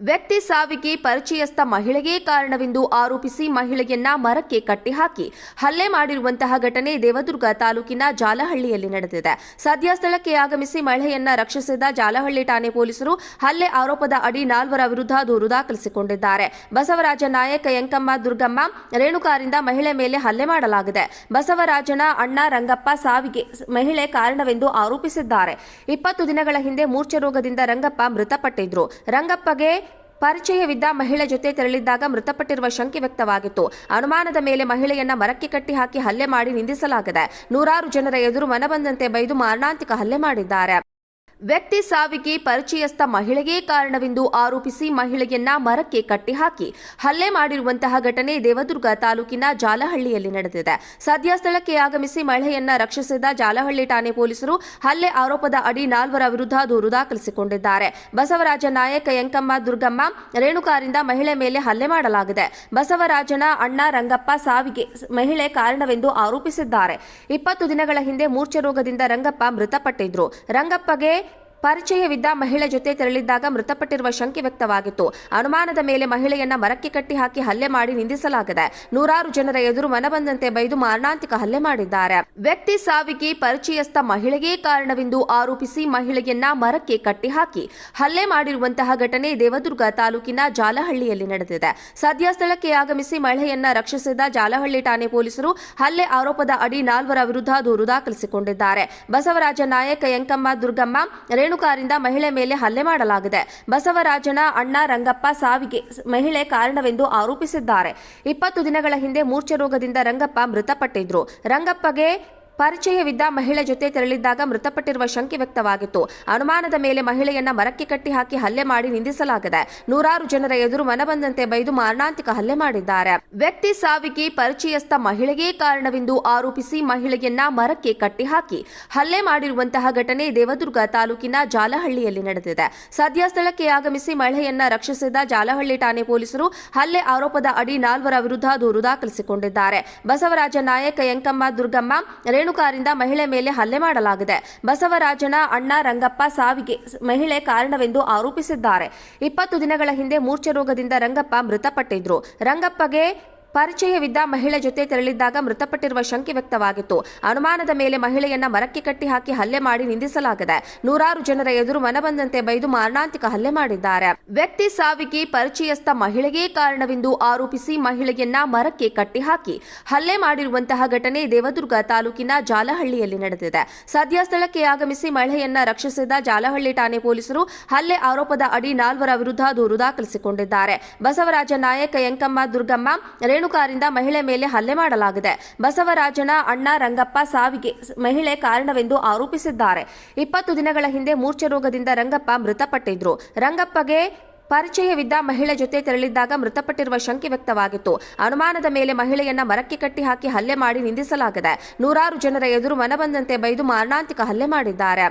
ವ್ಯಕ್ತಿ ಸಾವಿಗೆ ಪರಿಚಯಸ್ಥ ಮಹಿಳೆಗೆ ಕಾರಣವೆಂದು ಆರೋಪಿಸಿ ಮಹಿಳೆಯನ್ನ ಮರಕ್ಕೆ ಕಟ್ಟಿಹಾಕಿ ಹಲ್ಲೆ ಮಾಡಿರುವಂತಹ ಘಟನೆ ದೇವದುರ್ಗ ತಾಲೂಕಿನ ಜಾಲಹಳ್ಳಿಯಲ್ಲಿ ನಡೆದಿದೆ. ಸದ್ಯ ಸ್ಥಳಕ್ಕೆ ಆಗಮಿಸಿ ಮಹಿಳೆಯನ್ನ ರಕ್ಷಿಸಿದ ಜಾಲಹಳ್ಳಿ ಠಾಣೆ ಪೊಲೀಸರು ಹಲ್ಲೆ ಆರೋಪದ ಅಡಿ ನಾಲ್ವರ ವಿರುದ್ಧ ದೂರು ದಾಖಲಿಸಿಕೊಂಡಿದ್ದಾರೆ. ಬಸವರಾಜ ನಾಯಕ ಯಂಕಮ್ಮ ದುರ್ಗಮ್ಮ ರೇಣುಕಾರಿಂದ ಮಹಿಳೆ ಮೇಲೆ ಹಲ್ಲೆ ಮಾಡಲಾಗಿದೆ. ಬಸವರಾಜನ ಅಣ್ಣ ರಂಗಪ್ಪ ಸಾವಿಗೆ ಮಹಿಳೆ ಕಾರಣವೆಂದು ಆರೋಪಿಸಿದ್ದಾರೆ. ಇಪ್ಪತ್ತು ದಿನಗಳ ಹಿಂದೆ ಮೂರ್ಛೆ ರೋಗದಿಂದ ರಂಗಪ್ಪ ಮೃತಪಟ್ಟಿದ್ರು. ರಂಗಪ್ಪಗೆ ಪರಿಚಯವಿದ್ದ ಮಹಿಳೆ ಜೊತೆ ತೆರಳಿದ್ದಾಗ ಮೃತಪಟ್ಟಿರುವ ಶಂಕೆ ವ್ಯಕ್ತವಾಗಿತ್ತು. ಅನುಮಾನದ ಮೇಲೆ ಮಹಿಳೆಯನ್ನ ಮರಕ್ಕೆ ಕಟ್ಟಿ ಹಾಕಿ ಹಲ್ಲೆ ಮಾಡಿ ನಿಂದಿಸಲಾಗಿದೆ. ನೂರಾರು ಜನರ ಎದುರು ಮನಬಂದಂತೆ ಬೈದು ಮಾರಣಾಂತಿಕ ಹಲ್ಲೆ ಮಾಡಿದ್ದಾರೆ. ವ್ಯಕ್ತಿ ಸಾವಿಗೆ ಪರಿಚಯಸ್ಥ ಮಹಿಳೆಗೆ ಕಾರಣವೆಂದು ಆರೋಪಿಸಿ ಮಹಿಳೆಯನ್ನ ಮರಕ್ಕೆ ಕಟ್ಟಿಹಾಕಿ ಹಲ್ಲೆ ಮಾಡಿರುವಂತಹ ಘಟನೆ ದೇವದುರ್ಗ ತಾಲೂಕಿನ ಜಾಲಹಳ್ಳಿಯಲ್ಲಿ ನಡೆದಿದೆ. ಸದ್ಯ ಸ್ಥಳಕ್ಕೆ ಆಗಮಿಸಿ ಮಹಿಳೆಯನ್ನ ರಕ್ಷಿಸಿದ ಜಾಲಹಳ್ಳಿ ಠಾಣೆ ಪೊಲೀಸರು ಹಲ್ಲೆ ಆರೋಪದ ಅಡಿ ನಾಲ್ವರ ವಿರುದ್ಧ ದೂರು ದಾಖಲಿಸಿಕೊಂಡಿದ್ದಾರೆ. ಬಸವರಾಜ ನಾಯಕ ಯಂಕಮ್ಮ ದುರ್ಗಮ್ಮ ರೇಣುಕಾರಿಂದ ಮಹಿಳೆ ಮೇಲೆ ಹಲ್ಲೆ ಮಾಡಲಾಗಿದೆ. ಬಸವರಾಜನ ಅಣ್ಣ ರಂಗಪ್ಪ ಸಾವಿಗೆ ಮಹಿಳೆ ಕಾರಣವೆಂದು ಆರೋಪಿಸಿದ್ದಾರೆ. ಇಪ್ಪತ್ತು ದಿನಗಳ ಹಿಂದೆ ಮೂರ್ಛೆ ರೋಗದಿಂದ ರಂಗಪ್ಪ ಮೃತಪಟ್ಟಿದ್ರು. ರಂಗಪ್ಪಗೆ ಪರಿಚಯವಿದ್ದ ಮಹಿಳೆ ಜೊತೆ ತೆರಳಿದ್ದಾಗ ಮೃತಪಟ್ಟಿರುವ ಶಂಕೆ ವ್ಯಕ್ತವಾಗಿತ್ತು. ಅನುಮಾನದ ಮೇಲೆ ಮಹಿಳೆಯನ್ನ ಮರಕ್ಕೆ ಕಟ್ಟಿ ಹಾಕಿ ಹಲ್ಲೆ ಮಾಡಿ ನಿಂದಿಸಲಾಗಿದೆ. ನೂರಾರು ಜನರ ಎದುರು ಮನಬಂದಂತೆ ಬೈದು ಮಾರಣಾಂತಿಕ ಹಲ್ಲೆ ಮಾಡಿದ್ದಾರೆ. ವ್ಯಕ್ತಿ ಸಾವಿಗೆ ಪರಿಚಯಸ್ಥ ಮಹಿಳೆಗೆ ಕಾರಣವೆಂದು ಆರೋಪಿಸಿ ಮಹಿಳೆಯನ್ನ ಮರಕ್ಕೆ ಕಟ್ಟಿ ಹಾಕಿ ಹಲ್ಲೆ ಮಾಡಿರುವಂತಹ ಘಟನೆ ದೇವದುರ್ಗ ತಾಲೂಕಿನ ಜಾಲಹಳ್ಳಿಯಲ್ಲಿ ನಡೆದಿದೆ. ಸದ್ಯ ಸ್ಥಳಕ್ಕೆ ಆಗಮಿಸಿ ಮಹಿಳೆಯನ್ನ ರಕ್ಷಿಸಿದ ಜಾಲಹಳ್ಳಿ ಠಾಣೆ ಪೊಲೀಸರು ಹಲ್ಲೆ ಆರೋಪದ ಅಡಿ ನಾಲ್ವರ ವಿರುದ್ಧ ದೂರು ದಾಖಲಿಸಿಕೊಂಡಿದ್ದಾರೆ. ಬಸವರಾಜ ನಾಯಕ ಯಂಕಮ್ಮ ದುರ್ಗಮ್ಮ ರೇಣುಕಾರಿಂದ ಮಹಿಳೆ ಮೇಲೆ ಹಲ್ಲೆ ಮಾಡಲಾಗಿದೆ. ಬಸವರಾಜನ ಅಣ್ಣ ರಂಗಪ್ಪ ಸಾವಿಗೆ ಮಹಿಳೆ ಕಾರಣವೆಂದು ಆರೋಪಿಸಿದ್ದಾರೆ. ಇಪ್ಪತ್ತು ದಿನಗಳ ಹಿಂದೆ ಮೂರ್ಛೆ ರೋಗದಿಂದ ರಂಗಪ್ಪ ಮೃತಪಟ್ಟಿದ್ರು. ರಂಗಪ್ಪಗೆ ಪರಿಚಯವಿದ್ದ ಮಹಿಳೆ ಜೊತೆ ತೆರಳಿದ್ದಾಗ ಮೃತಪಟ್ಟಿರುವ ಶಂಕೆ ವ್ಯಕ್ತವಾಗಿತ್ತು. ಅನುಮಾನದ ಮೇಲೆ ಮಹಿಳೆಯನ್ನ ಮರಕ್ಕೆ ಕಟ್ಟಿ ಹಾಕಿ ಹಲ್ಲೆ ಮಾಡಿ ನಿಂದಿಸಲಾಗಿದೆ. ನೂರಾರು ಜನರ ಎದುರು ಮನಬಂದಂತೆ ಬೈದು ಮಾರಣಾಂತಿಕ ಹಲ್ಲೆ ಮಾಡಿದ್ದಾರೆ. ವ್ಯಕ್ತಿ ಸಾವಿಗೆ ಪರಿಚಯಸ್ಥ ಮಹಿಳೆಗೆ ಕಾರಣವೆಂದು ಆರೋಪಿಸಿ ಮಹಿಳೆಯನ್ನ ಮರಕ್ಕೆ ಕಟ್ಟಿ ಹಾಕಿ ಹಲ್ಲೆ ಮಾಡಿರುವಂತಹ ಘಟನೆ ದೇವದುರ್ಗ ತಾಲೂಕಿನ ಜಾಲಹಳ್ಳಿಯಲ್ಲಿ ನಡೆದಿದೆ. ಸದ್ಯ ಸ್ಥಳಕ್ಕೆ ಆಗಮಿಸಿ ಮಹಿಳೆಯನ್ನ ರಕ್ಷಿಸಿದ ಜಾಲಹಳ್ಳಿ ಠಾಣೆ ಪೊಲೀಸರು ಹಲ್ಲೆ ಆರೋಪದ ಅಡಿ ನಾಲ್ವರ ವಿರುದ್ಧ ದೂರು ದಾಖಲಿಸಿಕೊಂಡಿದ್ದಾರೆ. ಬಸವರಾಜ ನಾಯಕ ಯಂಕಮ್ಮ ದುರ್ಗಮ್ಮ ರೇಣುಕಾರಿಂದ ಮಹಿಳೆ ಮೇಲೆ ಹಲ್ಲೆ ಮಾಡಲಾಗಿದೆ. ಬಸವರಾಜನ ಅಣ್ಣ ರಂಗಪ್ಪ ಸಾವಿಗೆ ಮಹಿಳೆ ಕಾರಣವೆಂದು ಆರೋಪಿಸಿದ್ದಾರೆ. ಇಪ್ಪತ್ತು ದಿನಗಳ ಹಿಂದೆ ಮೂರ್ಛೆ ರೋಗದಿಂದ ರಂಗಪ್ಪ ಮೃತಪಟ್ಟಿದ್ರು. ರಂಗಪ್ಪಗೆ ಪರಿಚಯವಿದ್ದ ಮಹಿಳೆ ಜೊತೆ ತೆರಳಿದ್ದಾಗ ಮೃತಪಟ್ಟಿರುವ ಶಂಕೆ ವ್ಯಕ್ತವಾಗಿತ್ತು. ಅನುಮಾನದ ಮೇಲೆ ಮಹಿಳೆಯನ್ನ ಮರಕ್ಕೆ ಕಟ್ಟಿ ಹಾಕಿ ಹಲ್ಲೆ ಮಾಡಿ ನಿಂದಿಸಲಾಗಿದೆ. ನೂರಾರು ಜನರ ಎದುರು ಮನಬಂದಂತೆ ಬೈದು ಮಾರಣಾಂತಿಕ ಹಲ್ಲೆ ಮಾಡಿದ್ದಾರೆ. ವ್ಯಕ್ತಿ ಸಾವಿಗೆ ಪರಿಚಯಸ್ಥ ಮಹಿಳೆಗೆ ಕಾರಣವೆಂದು ಆರೋಪಿಸಿ ಮಹಿಳೆಯನ್ನ ಮರಕ್ಕೆ ಕಟ್ಟಿ ಹಾಕಿ ಹಲ್ಲೆ ಮಾಡಿರುವಂತಹ ಘಟನೆ ದೇವದುರ್ಗ ತಾಲೂಕಿನ ಜಾಲಹಳ್ಳಿಯಲ್ಲಿ ನಡೆದಿದೆ. ಸದ್ಯ ಸ್ಥಳಕ್ಕೆ ಆಗಮಿಸಿ ಮಹಿಳೆಯನ್ನ ರಕ್ಷಿಸಿದ ಜಾಲಹಳ್ಳಿ ಠಾಣೆ ಪೊಲೀಸರು ಹಲ್ಲೆ ಆರೋಪದ ಅಡಿ ನಾಲ್ವರ ವಿರುದ್ಧ ದೂರು ದಾಖಲಿಸಿಕೊಂಡಿದ್ದಾರೆ. ಬಸವರಾಜ ನಾಯಕ ಯಂಕಮ್ಮ ದುರ್ಗಮ್ಮ ರೇಣುಕಾರಿಂದ ಮಹಿಳೆ ಮೇಲೆ ಹಲ್ಲೆ ಮಾಡಲಾಗಿದೆ. ಬಸವರಾಜನ ಅಣ್ಣ ರಂಗಪ್ಪ ಸಾವಿಗೆ ಮಹಿಳೆ ಕಾರಣವೆಂದು ಆರೋಪಿಸಿದ್ದಾರೆ. ಇಪ್ಪತ್ತು ದಿನಗಳ ಹಿಂದೆ ಮೂರ್ಛೆ ರೋಗದಿಂದ ರಂಗಪ್ಪ ಮೃತಪಟ್ಟಿದ್ರು. ರಂಗಪ್ಪಗೆ ಪರಿಚಯವಿದ್ದ ಮಹಿಳೆ ಜೊತೆ ತೆರಳಿದ್ದಾಗ ಮೃತಪಟ್ಟಿರುವ ಶಂಕೆ ವ್ಯಕ್ತವಾಗಿತ್ತು. ಅನುಮಾನದ ಮೇಲೆ ಮಹಿಳೆಯನ್ನ ಮರಕ್ಕೆ ಕಟ್ಟಿ ಹಾಕಿ ಹಲ್ಲೆ ಮಾಡಿ ನಿಂದಿಸಲಾಗಿದೆ. ನೂರಾರು ಜನರ ಎದುರು ಮನಬಂದಂತೆ ಬೈದು ಮಾರಣಾಂತಿಕ ಹಲ್ಲೆ ಮಾಡಿದ್ದಾರೆ.